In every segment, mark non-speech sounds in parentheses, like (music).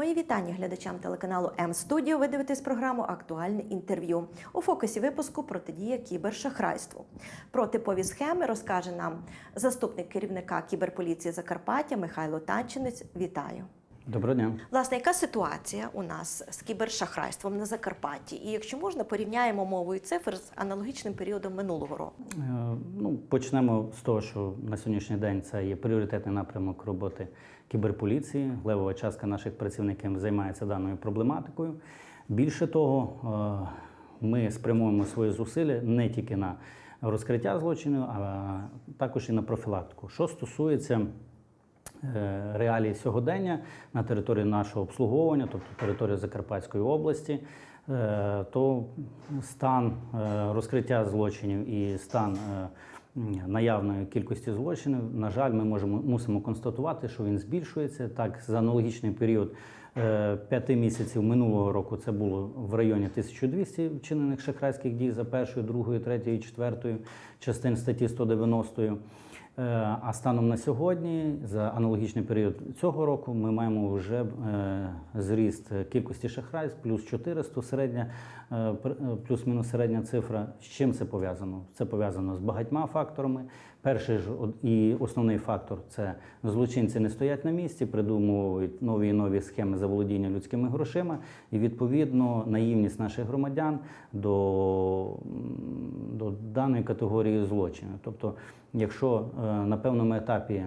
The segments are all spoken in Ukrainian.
Мої вітання глядачам телеканалу М Студіо. Ви дивитесь програму Актуальне інтерв'ю. У фокусі випуску протидія кібершахрайству. Про типові схеми розкаже нам заступник керівника кіберполіції Закарпаття Михайло Танчинець. Вітаю. Доброго дня. Власне, яка ситуація у нас з кібершахрайством на Закарпатті? І якщо можна, порівняємо мовою цифр з аналогічним періодом минулого року. Е, Ну, почнемо з того, що на сьогоднішній день це є пріоритетний напрямок роботи кіберполіції. Левова частка наших працівників займається даною проблематикою. Більше того, е, ми спрямуємо свої зусилля не тільки на розкриття злочинів, а також і на профілактику. Що стосується е, реалій сьогодення на території нашого обслуговування, тобто території Закарпатської області, е, то стан е, розкриття злочинів і стан наявної кількості злочинів, на жаль, ми можемо мусимо констатувати, що він збільшується. Так, за аналогічний період п'яти місяців минулого року це було в районі 1200 вчинених шахрайських дій за першою, другою, третьою, четвертою частин статті 190. Е, А станом на сьогодні, за аналогічний період цього року, ми маємо вже е, зріст кількості шахрайств плюс 400, середня, е, плюс-мінус середня цифра. З чим це пов'язано? Це пов'язано з багатьма факторами. Перший ж і основний фактор це злочинці не стоять на місці, придумують нові і нові схеми заволодіння людськими грошима, і відповідно наївність наших громадян до, до даної категорії злочину. Тобто, якщо е, на певному етапі е,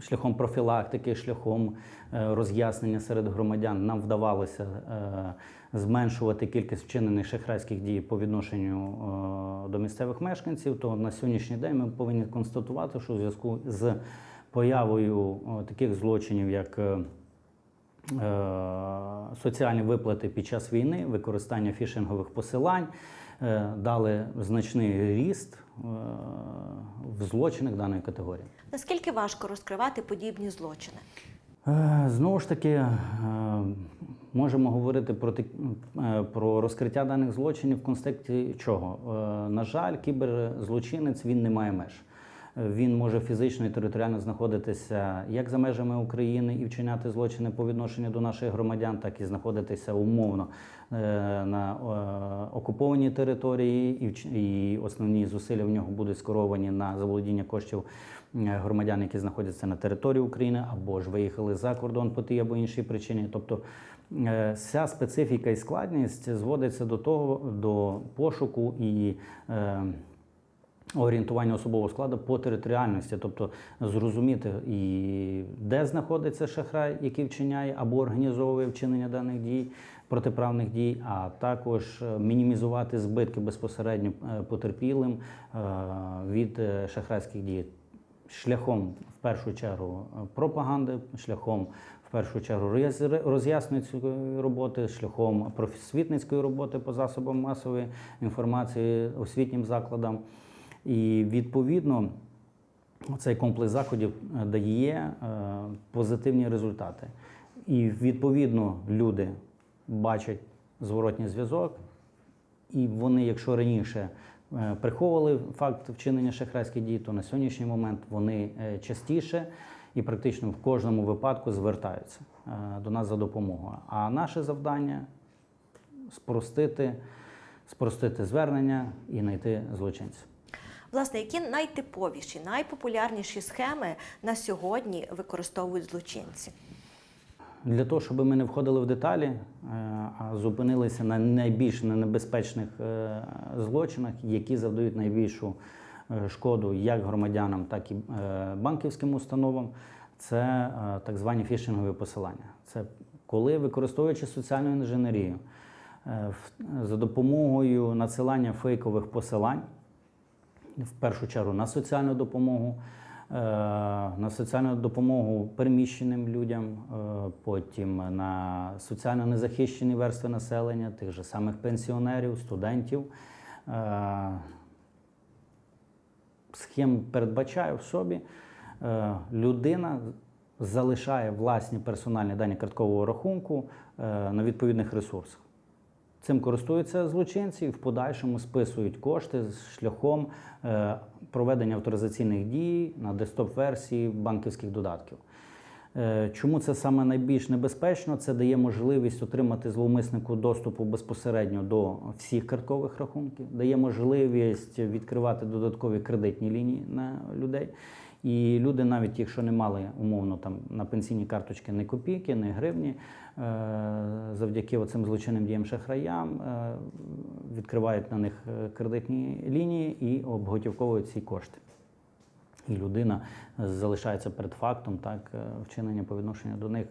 шляхом профілактики, шляхом е, роз'яснення серед громадян нам вдавалося е, зменшувати кількість вчинених шахрайських дій по відношенню е, до місцевих мешканців, то на сьогоднішній день ми повинні констатувати, що у зв'язку з появою таких злочинів, як соціальні виплати під час війни, використання фішингових посилань дали значний ріст в злочинах даної категорії. Наскільки важко розкривати подібні злочини? Е, Знову ж таки, е, можемо говорити про, е, про розкриття даних злочинів в контексті чого? Е, На жаль, кіберзлочинець він не має меж. Він може фізично і територіально знаходитися як за межами України і вчиняти злочини по відношенню до наших громадян, так і знаходитися умовно е, на е, окупованій території, і, основні зусилля в нього будуть скеровані на заволодіння коштів е, громадян, які знаходяться на території України, або ж виїхали за кордон по тій або іншій причині. Тобто вся специфіка і складність зводиться до того, до пошуку і. Орієнтування особового складу по територіальності, тобто зрозуміти і де знаходиться шахрай, який вчиняє або організовує вчинення даних дій, протиправних дій, а також е, мінімізувати збитки безпосередньо е, потерпілим е, від шахрайських дій шляхом в першу чергу пропаганди, шляхом в першу чергу роз- роз'яснювальної роботи, шляхом просвітницької роботи по засобам масової інформації, освітнім закладам. І відповідно цей комплекс заходів е, дає е, позитивні результати. І відповідно люди бачать зворотній зв'язок, і вони, якщо раніше е, приховували факт вчинення шахрайських дій, то на сьогоднішній момент вони частіше і практично в кожному випадку звертаються до нас за допомогою. А наше завдання спростити, спростити звернення і знайти злочинців. Власне, які найтиповіші, найпопулярніші схеми на сьогодні використовують злочинці? Для того, щоб ми не входили в деталі, е, а зупинилися на найбільш небезпечних е, злочинах, які завдають найбільшу е, шкоду як громадянам, так і банківським установам, це так звані фішингові посилання. Це коли, використовуючи соціальну інженерію, за допомогою надсилання фейкових посилань, в першу чергу на соціальну допомогу, е, на соціальну допомогу переміщеним людям, е, потім на соціально незахищені верстви населення, тих же самих пенсіонерів, студентів. Е, Схем передбачає в собі, людина залишає власні персональні дані карткового рахунку на відповідних ресурсах. Цим користуються злочинці і в подальшому списують кошти з шляхом е, проведення авторизаційних дій на десктоп-версії банківських додатків. Е, Чому це саме найбільш небезпечно? Це дає можливість отримати зловмиснику доступу безпосередньо до всіх карткових рахунків, дає можливість відкривати додаткові кредитні лінії на людей. І люди, навіть якщо не мали умовно там на пенсійні карточки ні копійки, ні гривні, е, завдяки оцим злочинним діям шахраям е, відкривають на них е, кредитні лінії і обготівковують ці кошти. І людина залишається перед фактом так, вчинення по відношенню до них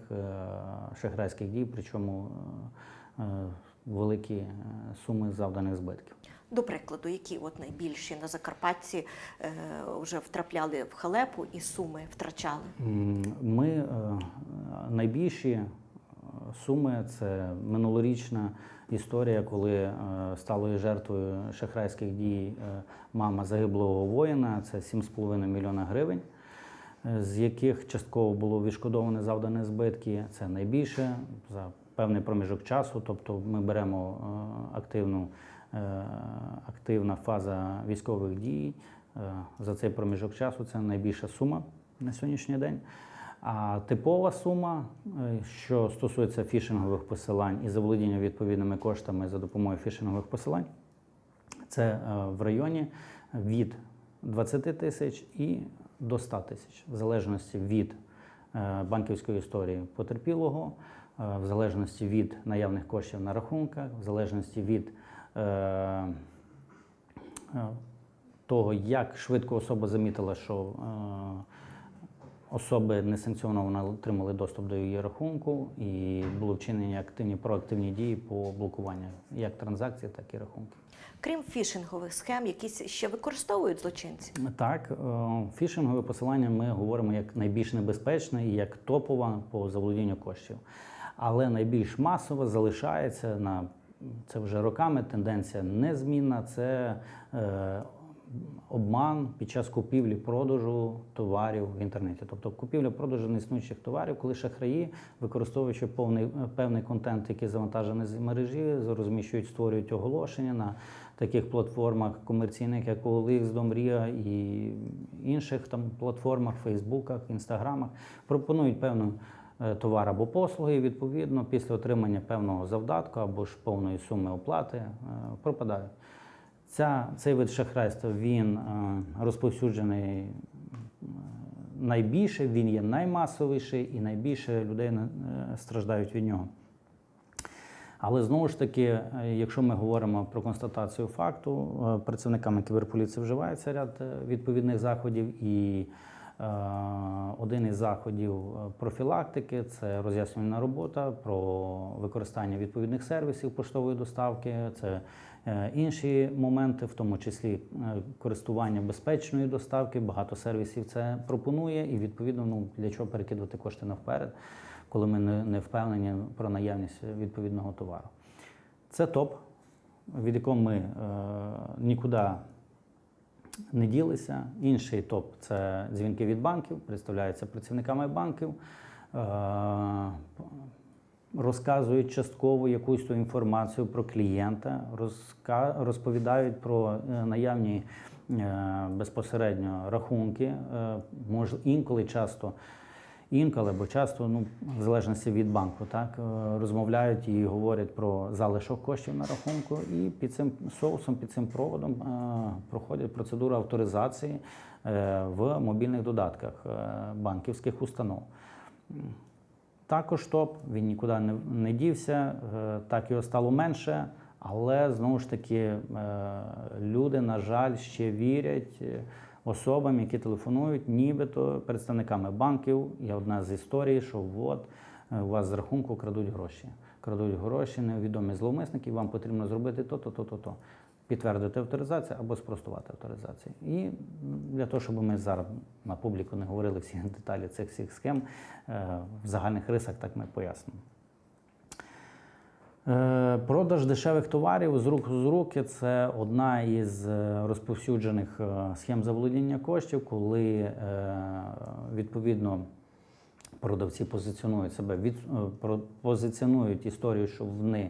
шахрайських дій, причому великі суми завданих збитків. До прикладу, які от найбільші на Закарпатті е, вже втрапляли в халепу і суми втрачали? Ми е, найбільші е, суми це минулорічна історія, коли е, сталою жертвою шахрайських дій е, мама загиблого воїна. Це 7,5 мільйона гривень, е, з яких частково було відшкодоване завдані збитки. Це найбільше за певний проміжок часу. Тобто ми беремо е, активну, активна фаза військових дій. Е, За цей проміжок часу це найбільша сума на сьогоднішній день. А типова сума, е, що стосується фішингових посилань і заволодіння відповідними коштами за допомогою фішингових посилань, це е, в районі від 20 тисяч і до 100 тисяч, в залежності від е, банківської історії потерпілого, е, в залежності від наявних коштів на рахунках, в залежності від е, е, того, як швидко особа замітила, що е, особи несанкціоновано отримали доступ до її рахунку, і було вчинені активні проактивні дії по блокуванню як транзакцій, так і рахунків. Крім фішингових схем, якісь ще використовують злочинці? Так, е, фішингове посилання ми говоримо як найбільш небезпечне і як топове по заволодінню коштів. Але найбільш масово залишається на це вже роками тенденція незмінна. Це е, обман під час купівлі продажу товарів в інтернеті. Тобто купівля продажу неіснуючих товарів, коли шахраї, використовуючи повний, певний контент, який завантажений з мережі, розміщують, створюють оголошення на таких платформах комерційних, як OLX, Домрія і інших там платформах, Фейсбуках, Інстаграмах, пропонують певну товар або послуги, і відповідно після отримання певного завдатку або ж повної суми оплати е, пропадають. Ця, цей вид шахрайства він е, розповсюджений е, найбільше, він є наймасовіший і найбільше людей е, страждають від нього. Але знову ж таки, е, якщо ми говоримо про констатацію факту, е, працівниками кіберполіції вживається ряд е, відповідних заходів, і е, один із заходів е, профілактики це роз'яснювальна робота про використання відповідних сервісів поштової доставки. Це е, інші моменти, в тому числі е, користування безпечної доставки. Багато сервісів це пропонує, і відповідно ну для чого перекидувати кошти навперед коли ми не впевнені про наявність відповідного товару. Це топ, від якого ми е, нікуди не ділися. Інший топ це дзвінки від банків, представляються працівниками банків, е, розказують частково якусь ту інформацію про клієнта, розповідають про е, наявні е, безпосередньо рахунки, інколи часто. Інколи або часто, ну в залежності від банку, так е, розмовляють і говорять про залишок коштів на рахунку, і під цим соусом, під цим проводом е, проходять процедуру авторизації е, в мобільних додатках банківських установ. Також топ, він нікуди не, дівся, так його стало менше, але знову ж таки люди, на жаль, ще вірять особам, які телефонують, нібито представниками банків. Є одна з історій, що от е, у вас з рахунку крадуть гроші. Крадуть гроші, невідомі зловмисники, вам потрібно зробити то-то, то-то, то. Підтвердити авторизацію або спростувати авторизацію. І для того, щоб ми зараз на публіку не говорили всі (laughs) деталі цих всіх схем, е, в загальних рисах так ми пояснимо. Е, Продаж дешевих товарів з рук з руки це одна із е, розповсюджених е, схем заволодіння коштів, коли відповідно продавці позиціонують себе позиціонують історію, що вони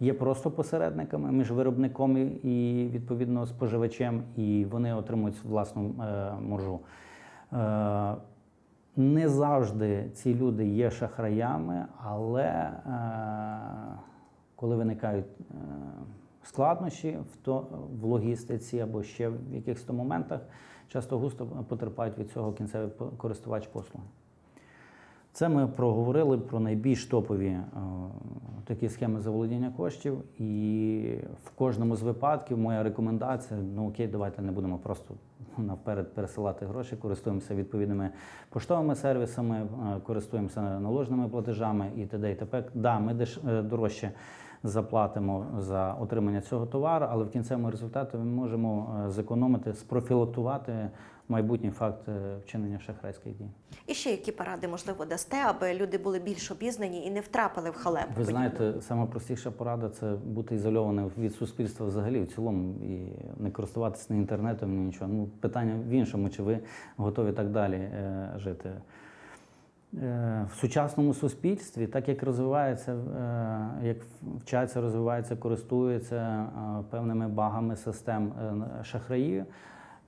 є просто посередниками між виробником і- відповідно споживачем, і вони отримують власну маржу. Е, Не завжди ці люди є шахраями, але коли виникають е, складнощі в, логістиці або ще в якихось моментах, часто густо потерпають від цього кінцевий користувач послуги. Це ми проговорили про найбільш топові е, такі схеми заволодіння коштів. І в кожному з випадків моя рекомендація: ну окей, давайте не будемо просто наперед пересилати гроші, користуємося відповідними поштовими сервісами, е, користуємося наложними платежами і т.д. і т.п. Да, ми дорожче заплатимо за отримання цього товару, але в кінцевому результаті ми можемо е, зекономити, спрофілактувати майбутній факт е, вчинення шахрайських дій. І ще які поради можливо дасте, аби люди були більш обізнані і не втрапили в халепу? Ви знаєте, сама простіша порада це бути ізольованим від суспільства взагалі в цілому і не користуватися ні інтернетом, ні нічого. Ну, питання в іншому, чи ви готові так далі е, жити. Е, в сучасному суспільстві, так як розвивається, е, як вчаться, розвивається, користується е, певними багами систем шахраїв,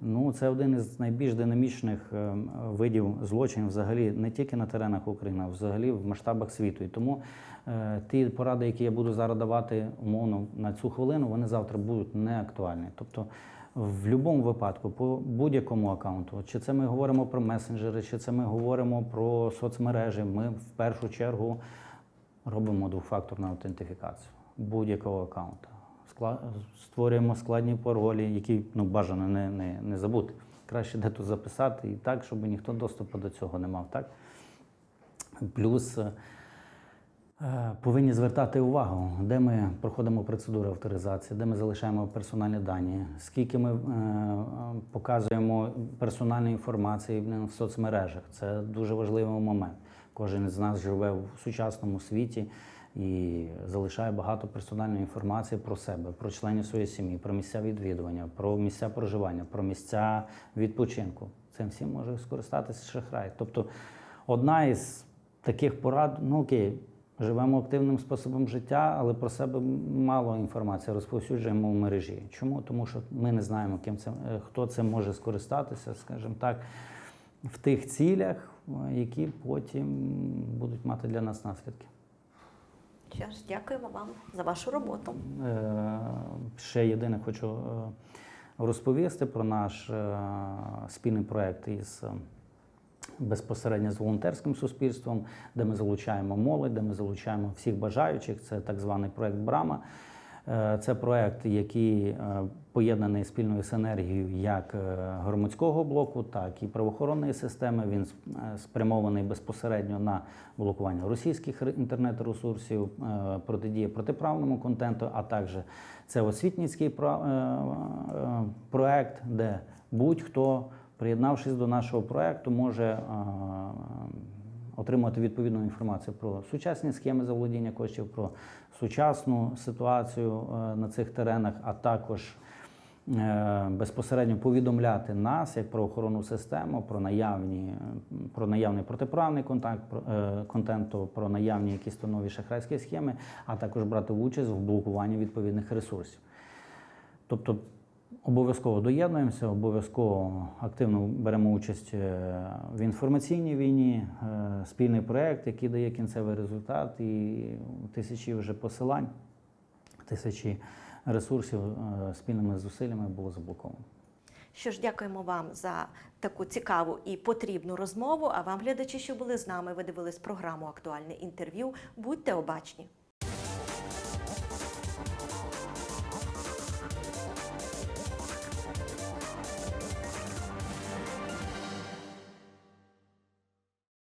ну це один із найбільш динамічних видів злочинів взагалі не тільки на теренах України, а взагалі в масштабах світу. І тому ті поради, які я буду зараз давати умовно на цю хвилину, вони завтра будуть не актуальні. Тобто в будь-якому випадку, по будь-якому аккаунту, чи це ми говоримо про месенджери, чи це ми говоримо про соцмережі, ми в першу чергу робимо двофакторну аутентифікацію будь-якого аккаунта. Створюємо складні паролі, які ну, бажано не, не, не забути. Краще де-то записати і так, щоб ніхто доступу до цього не мав. Так? Плюс Повинні звертати увагу, де ми проходимо процедуру авторизації, де ми залишаємо персональні дані, скільки ми е, показуємо персональної інформації в соцмережах. Це дуже важливий момент. Кожен з нас живе в сучасному світі і залишає багато персональної інформації про себе, про членів своєї сім'ї, про місця відвідування, про місця проживання, про місця відпочинку. Цим всім може скористатися шахрай. Тобто одна із таких порад, ну окей. Живемо активним способом життя, але про себе мало інформації розповсюджуємо в мережі. Чому? Тому що ми не знаємо, ким це, е, хто це може скористатися, скажімо так, в тих цілях, е, які потім будуть мати для нас наслідки. Що ж, дякуємо вам за вашу роботу. Е, Ще єдине хочу розповісти про наш е, спільний проект із безпосередньо з волонтерським суспільством, де ми залучаємо молодь, де ми залучаємо всіх бажаючих. Це так званий проект Брама. Е, Це проект, який е, поєднаний спільною синергією як е, громадського блоку, так і правоохоронної системи. Він спрямований безпосередньо на блокування російських інтернет-ресурсів, протидія протиправному контенту, а також це освітницький про- проект, де будь-хто, приєднавшись до нашого проекту, може е, отримати відповідну інформацію про сучасні схеми заволодіння коштів, про сучасну ситуацію е, на цих теренах, а також е, безпосередньо повідомляти нас як правоохоронну систему про наявні про наявний протиправний контакт, про, е, контент, про наявні якісь нові шахрайські схеми, а також брати участь в блокуванні відповідних ресурсів. Тобто обов'язково доєднуємося, обов'язково активно беремо участь е, в інформаційній війні, е, спільний проект, який дає кінцевий результат, і тисячі вже посилань, тисячі ресурсів е, спільними зусиллями було заблоковано. Що ж, дякуємо вам за таку цікаву і потрібну розмову. А вам, глядачі, що були з нами, ви дивились програму Актуальне інтерв'ю. Будьте обачні.